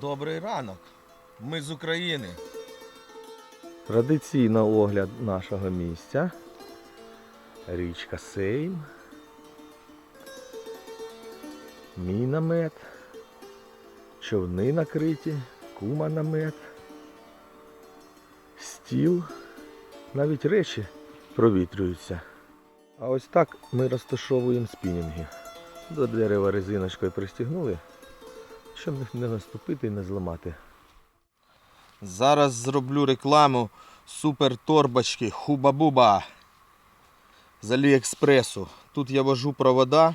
Добрий ранок. Ми з України. Традиційно огляд нашого місця. Річка Сейм. Мій намет. Човни накриті, кума намет. Стіл. Навіть речі провітрюються. А ось так ми розташовуємо спінінги. До дерева резиночкою пристігнули, щоб не наступити і не зламати. Зараз зроблю рекламу супер торбочки Хуба-Буба з Аліекспресу. Тут я вожу провода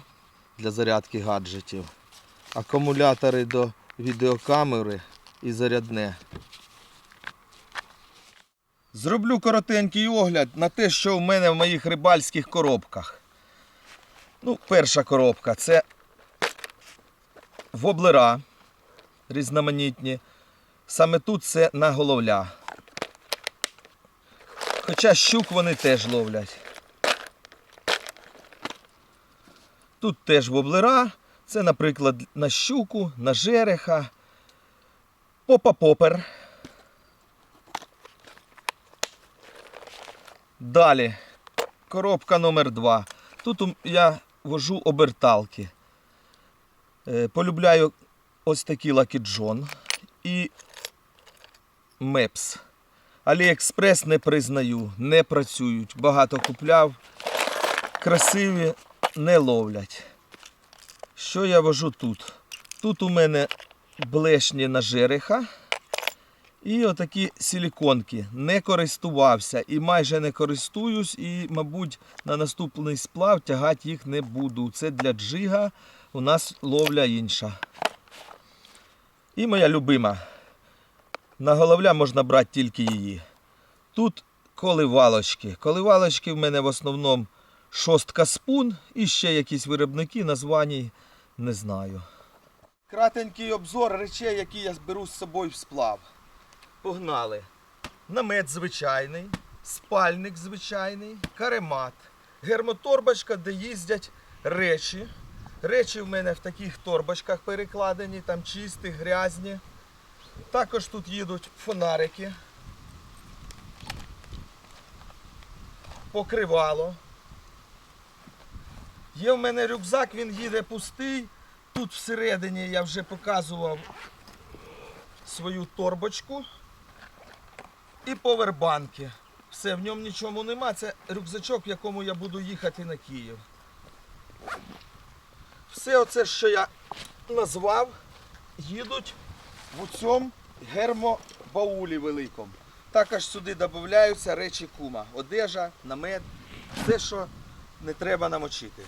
для зарядки гаджетів, акумулятори до відеокамери і зарядне. Зроблю коротенький огляд на те, що в мене в моїх рибальських коробках. Ну, перша коробка це воблера різноманітні. Саме тут це на головля. Хоча щук вони теж ловлять. Тут теж воблера. Це, наприклад, на щуку, на жереха, попа-попер. Далі. Коробка номер 2 Тут я вожу оберталки. Е, Полюбляю ось такі лакіджон і Мепс. Аліекспрес не признаю, не працюють. Багато купляв. Красиві не ловлять. Що я вожу тут? Тут у мене блешні на жереха. І отакі силіконки. Не користувався і майже не користуюсь, і, мабуть, на наступний сплав тягати їх не буду. Це для джига. У нас ловля інша. І моя любима. На головля можна брати тільки її. Тут коливалочки. Коливалочки в мене в основному шостка спун і ще якісь виробники, названі не знаю. Кратенький обзор речей, які я зберу з собою в сплав. Погнали. Намет звичайний, спальник звичайний, каремат, гермоторбочка, де їздять речі. Речі в мене в таких торбочках перекладені, там чисті, грязні. Також тут їдуть фонарики. Покривало. Є в мене рюкзак, він їде пустий. Тут всередині я вже показував свою торбочку і повербанки. Все, в ньому нічого нема. Це рюкзачок, в якому я буду їхати на Київ. Все оце, що я назвав, їдуть в цьому гермобаулі великому. Також сюди додаються речі кума. Одежа, намет, все, що не треба намочити.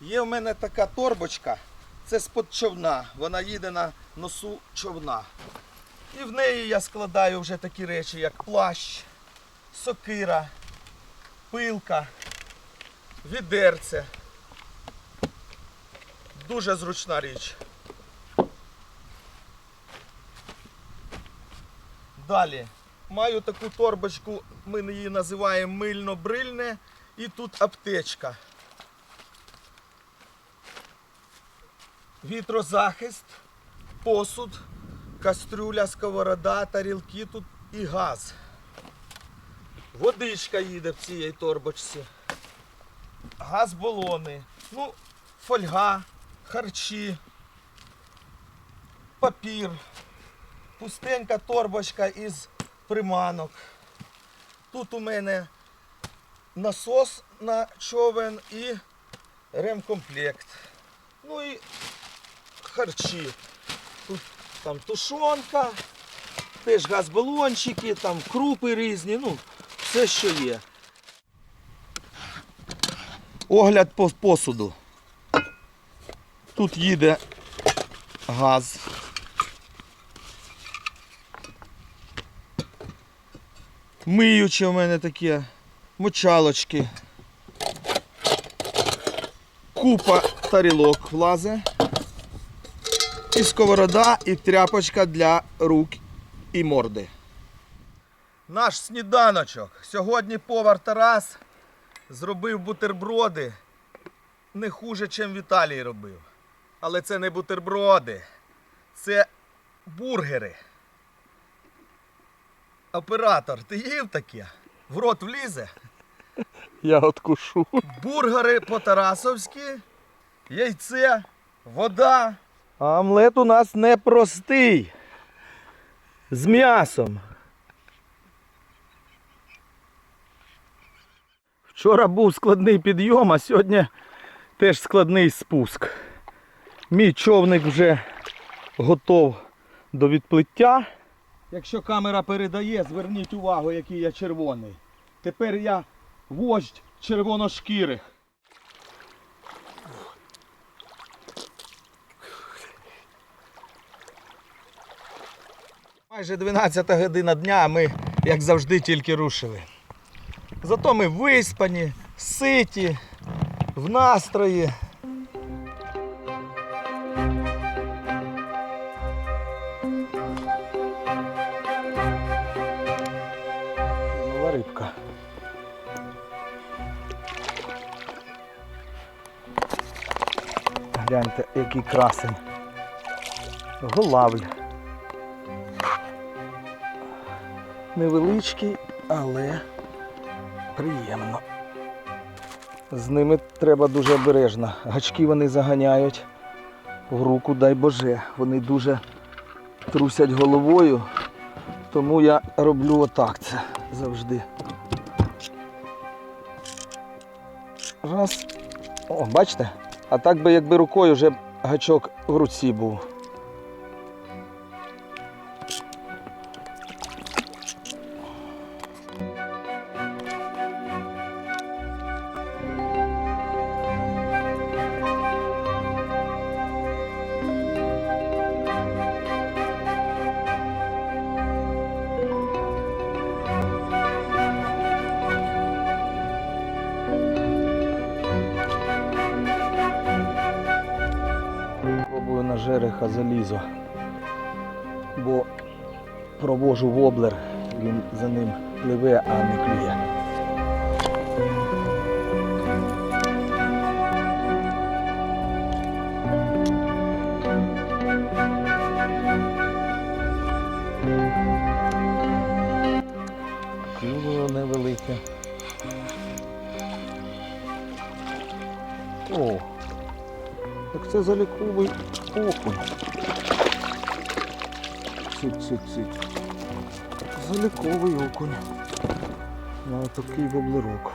Є в мене така торбочка, це з-под човна. Вона їде на носу човна. І в неї я складаю вже такі речі, як плащ, сокира, пилка, відерце. Дуже зручна річ. Далі. Маю таку торбочку, ми її називаємо мильно-брильне. І тут аптечка. Вітрозахист, посуд, кастрюля, сковорода, тарілки тут і газ. Водичка їде в цій торбочці. Газ-балони. Ну, фольга, харчі, папір, пустенька торбочка із приманок. Тут у мене насос на човен і ремкомплект. Ну і харчі. Тут там тушонка, теж газбалончики, там крупи різні, ну, все, що є. Огляд по посуду. Тут їде газ. Миюче в мене таке, мочалочки. Купа тарілок влазить. І сковорода, і тряпочка для рук і морди. Наш сніданочок. Сьогодні повар Тарас зробив бутерброди не хуже, ніж Віталій робив. Але це не бутерброди, це бургери. Оператор, ти їв таке? В рот влізе? Я откушу. Бургери по-тарасовськи, яйце, вода. Омлет у нас непростий. З м'ясом. Вчора був складний підйом, а сьогодні теж складний спуск. Мій човник вже готов до відплиття. Якщо камера передає, зверніть увагу, який я червоний. Тепер я вождь червоношкірих. Майже 12 година дня, ми, як завжди, тільки рушили. Зато ми виспані, ситі, в настрої. Нова рибка. Гляньте, який красень. Голавль. Невеличкий, але приємно. З ними треба дуже обережно. Гачки вони заганяють в руку, дай Боже. Вони дуже трусять головою, тому я роблю отак це завжди. Раз. О, бачите? А так би якби рукою вже гачок в руці був. Залізо, бо провожу воблер, він за ним пливе, а не клює. Клювало невелике. О, так це заліковий окунь. Цить, цить, цить. Заліковий окунь. На такий воблерок.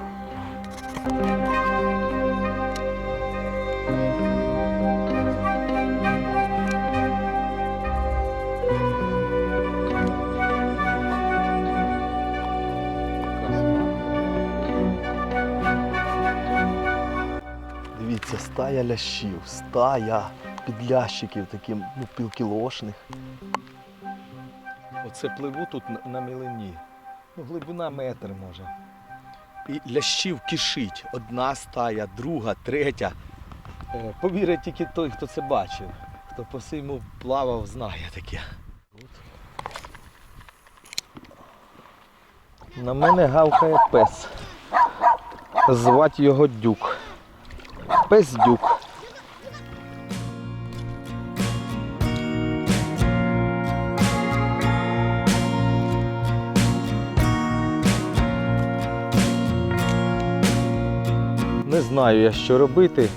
Дивіться, стая лящів, стая підлящиків, таких ну, пілкілошних. Оце пливу тут на, мілині. Ну, глибина метр може. І лящів кишить. Одна стая, друга, третя. Е, повірить тільки той, хто це бачив. Хто по всьому плавав, знає таке. На мене гавкає пес. Звати його дюк. Пес дюк. Знаю я, що робити.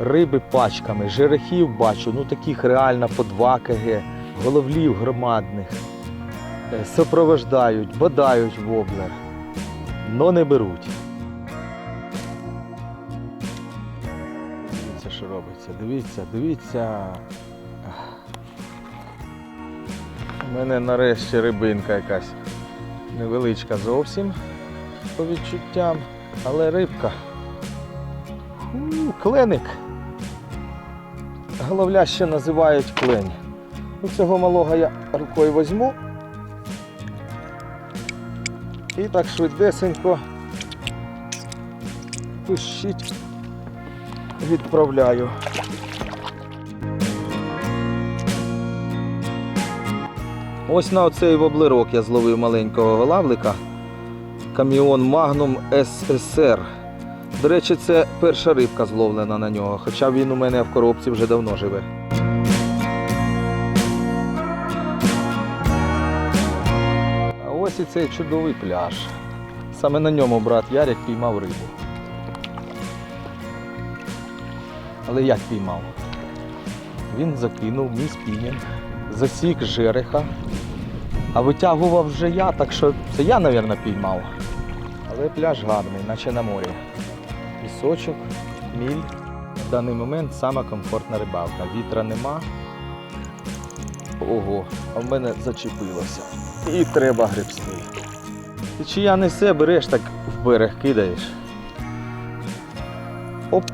Риби пачками, жерехів бачу, ну таких реально по 2 кг, головлів громадних. Е, Сопровождають, бодають воблер, но не беруть. Дивіться, що робиться. Дивіться, дивіться. У мене нарешті рибинка якась невеличка зовсім по відчуттям, але рибка. Фу, кленик. Головля ще називають клень. Ну, цього малого я рукою візьму. І так швидесенько пищить відправляю. Ось на оцей воблерок я зловив маленького голавлика. Каміон Magnum SSR. До речі, це перша рибка зловлена на нього, хоча він у мене в коробці вже давно живе. А ось і цей чудовий пляж. Саме на ньому брат Ярик піймав рибу. Але як піймав? Він закинув мій спінінг, засік жереха, а витягував вже я, так що це я, мабуть, піймав. Але пляж гарний, наче на морі. Пісочок, міль. В даний момент сама комфортна рибалка. Вітра нема. Ого, а в мене зачепилося. І треба гребсти. Ти чи я несе, береш так в берег кидаєш. Оп.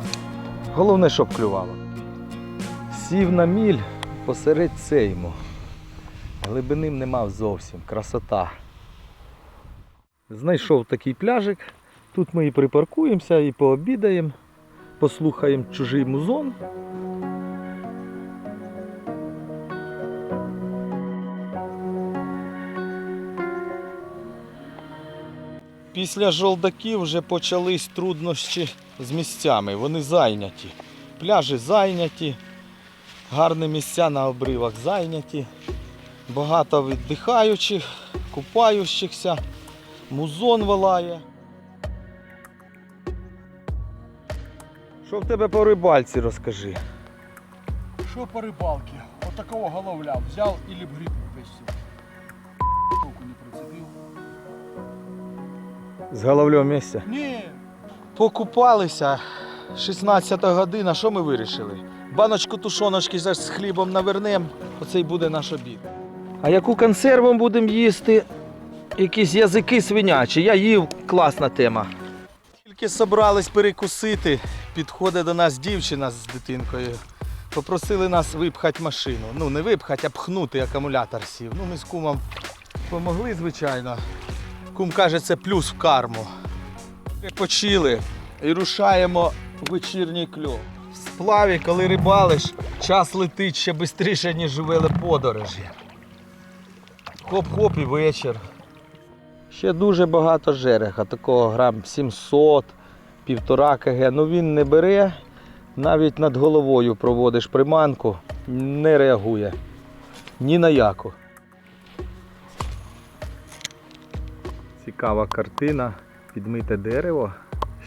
Головне, щоб клювало. Сів на міль посеред сейму. Глибиним не мав зовсім. Красота. Знайшов такий пляжик. Тут ми і припаркуємося, і пообідаємо, послухаємо чужий музон. Після жолдаків вже почались труднощі з місцями. Вони зайняті. Пляжі зайняті, гарні місця на обривах зайняті. Багато віддихаючих, купаючихся, музон вилає. Що в тебе по рибальці розкажи? Що по рибалці? От такого головля взяв і ліп-гриб випустив. Руку не прицепив. З головлього місця. Ні, Покупалися. 16 година, що ми вирішили? Баночку тушоночки з хлібом навернемо, оце й буде наш обід. А яку консерву будемо їсти? Якісь язики свинячі. Я їв, класна тема. Тільки собрались перекусити, підходить до нас дівчина з дитинкою. Попросили нас випхати машину. Ну, не випхати, а пхнути акумулятор сів. Ну, ми з кумом помогли, звичайно. Кум каже, це плюс в карму. Почили і рушаємо в вечірній кльов. В сплаві, коли рибалиш, час летить ще швидше, ніж вели подорожі. Хоп-хоп і вечір. Ще дуже багато жереха, такого грам 700, півтора кг. Ну він не бере, навіть над головою проводиш приманку, не реагує. Ні на яку. Цікава картина, підмите дерево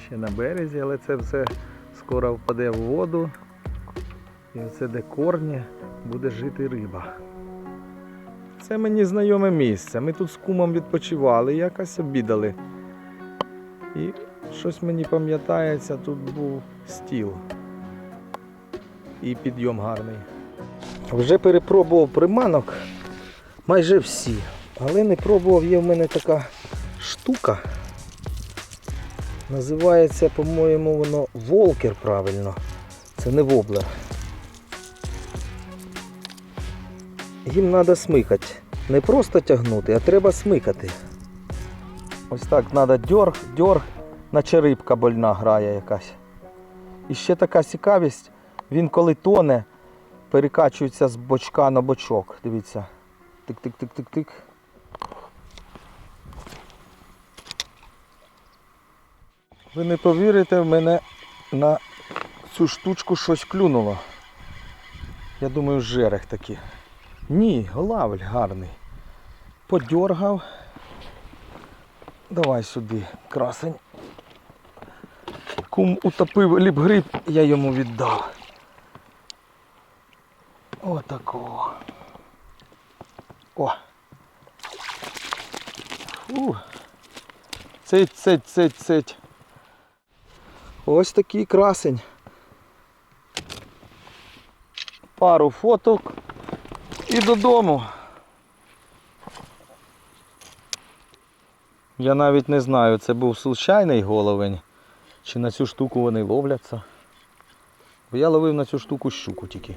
ще на березі, але це все скоро впаде в воду. І оце де корні буде жити риба. Це мені знайоме місце. Ми тут з кумом відпочивали, якось обідали. І щось мені пам'ятається, тут був стіл. І підйом гарний. Вже перепробував приманок майже всі. Але не пробував, є в мене така штука. Називається, по-моєму, воно волкер правильно. Це не воблер. Їм треба смикати. Не просто тягнути, а треба смикати. Ось так треба дьорг, дьорг, наче рибка больна грає якась. І ще така цікавість, він коли тоне, перекачується з бочка на бочок. Дивіться. Тик-тик-тик-тик-тик. Ви не повірите, в мене на цю штучку щось клюнуло. Я думаю, жерех такий. Ні, голавль гарний. Подьоргав. Давай сюди, красень. Кум утопив ліпгриб, я йому віддав. Отакого. О. Фу. Цить, цить, цить, цить. Ось такий красень. Пару фоток і додому. Я навіть не знаю, це був случайний головень, чи на цю штуку вони ловляться. Бо я ловив на цю штуку щуку тільки.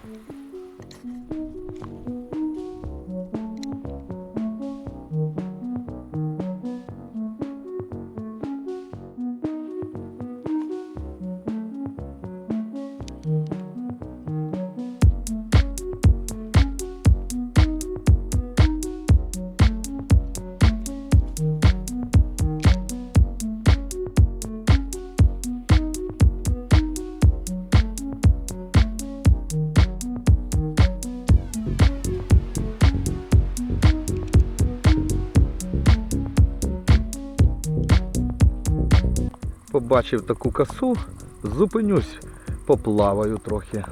Побачив таку косу, зупинюсь, поплаваю трохи.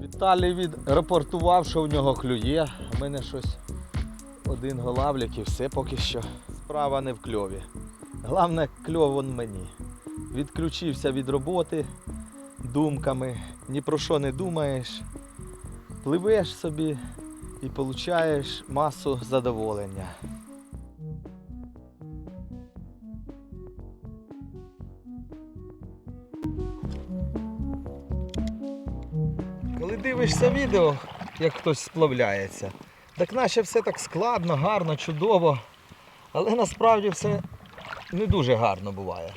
Віталій відрапортував, що в нього клює. У мене щось один голавлик і все поки що. Справа не в кльові. Головне, кльов он мені. Відключився від роботи думками, ні про що не думаєш. Пливеш собі і получаєш масу задоволення. Коли дивишся відео, як хтось сплавляється, так наче все так складно, гарно, чудово. Але насправді все не дуже гарно буває.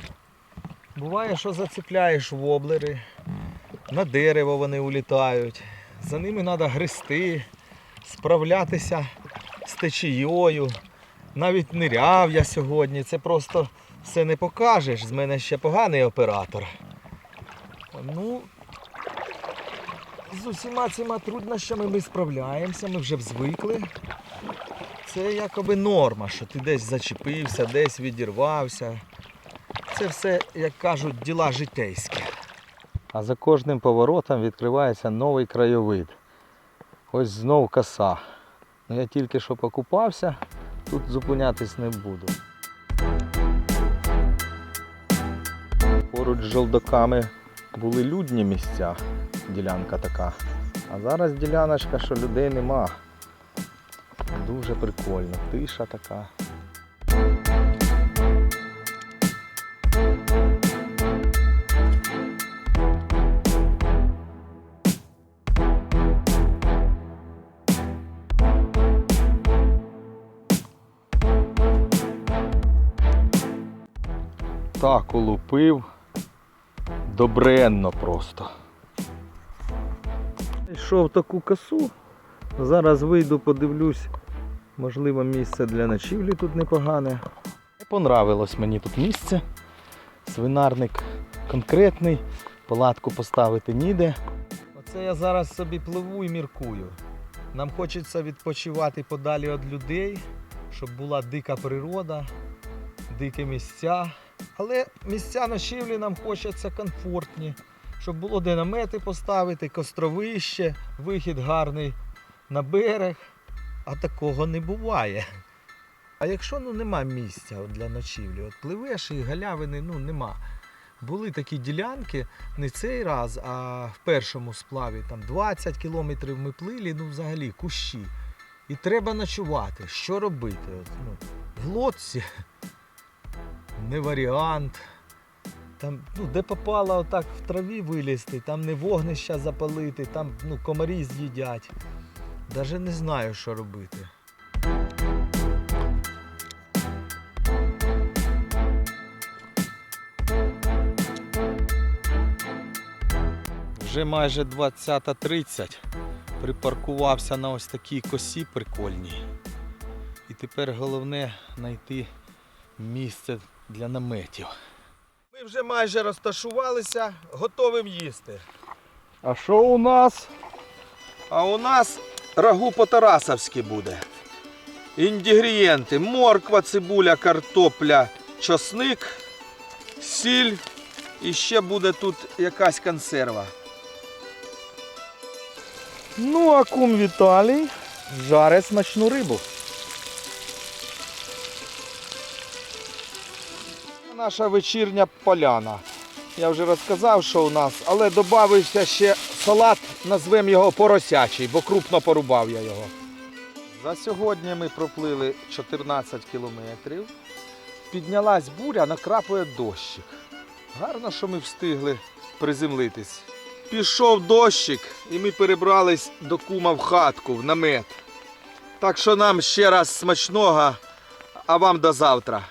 Буває, що зацепляєш воблери, на дерево вони улітають, за ними треба грести, справлятися з течією. Навіть ниряв я сьогодні, це просто все не покажеш. З мене ще поганий оператор. Ну, з усіма цими труднощами ми справляємося, ми вже звикли. Це якоби норма, що ти десь зачепився, десь відірвався. Це все, як кажуть, діла житейські. А за кожним поворотом відкривається новий краєвид. Ось знов коса. Ну, я тільки що покупався, тут зупинятись не буду. Поруч з жолдоками були людні місця, ділянка така. А зараз діляночка, що людей нема. Дуже прикольно, тиша така. Так улупив. Добренно просто. Йшов таку косу. Зараз вийду, подивлюсь. Можливо, місце для ночівлі тут непогане. Понравилось мені тут місце. Свинарник конкретний, палатку поставити ніде. Оце я зараз собі пливу і міркую. Нам хочеться відпочивати подалі від людей, щоб була дика природа, дикі місця. Але місця ночівлі нам хочеться комфортні, щоб було де поставити, костровище, вихід гарний на берег. А такого не буває. А якщо ну, нема місця для ночівлі, от пливеш і галявини ну, нема. Були такі ділянки, не цей раз, а в першому сплаві там 20 кілометрів ми плили, ну взагалі кущі. І треба ночувати. Що робити? От, ну, в лодці не варіант. Там, ну, де попало отак в траві вилізти, там не вогнища запалити, там ну, комарі з'їдять. Даже не знаю, що робити. Вже майже 20.30. Припаркувався на ось такій косі прикольній. І тепер головне знайти місце для наметів. Ми вже майже розташувалися, готовим їсти. А що у нас? А у нас рагу по-тарасовськи буде. Інгредієнти: морква, цибуля, картопля, чосник, сіль і ще буде тут якась консерва. Ну, а кум Віталій жаре смачну рибу. Наша вечірня поляна. Я вже розказав, що у нас, але додався ще салат, назвемо його поросячий, бо крупно порубав я його. За сьогодні ми проплили 14 кілометрів. Піднялась буря, накрапує дощик. Гарно, що ми встигли приземлитись. Пішов дощик і ми перебрались до кума в хатку, в намет. Так що нам ще раз смачного, а вам до завтра.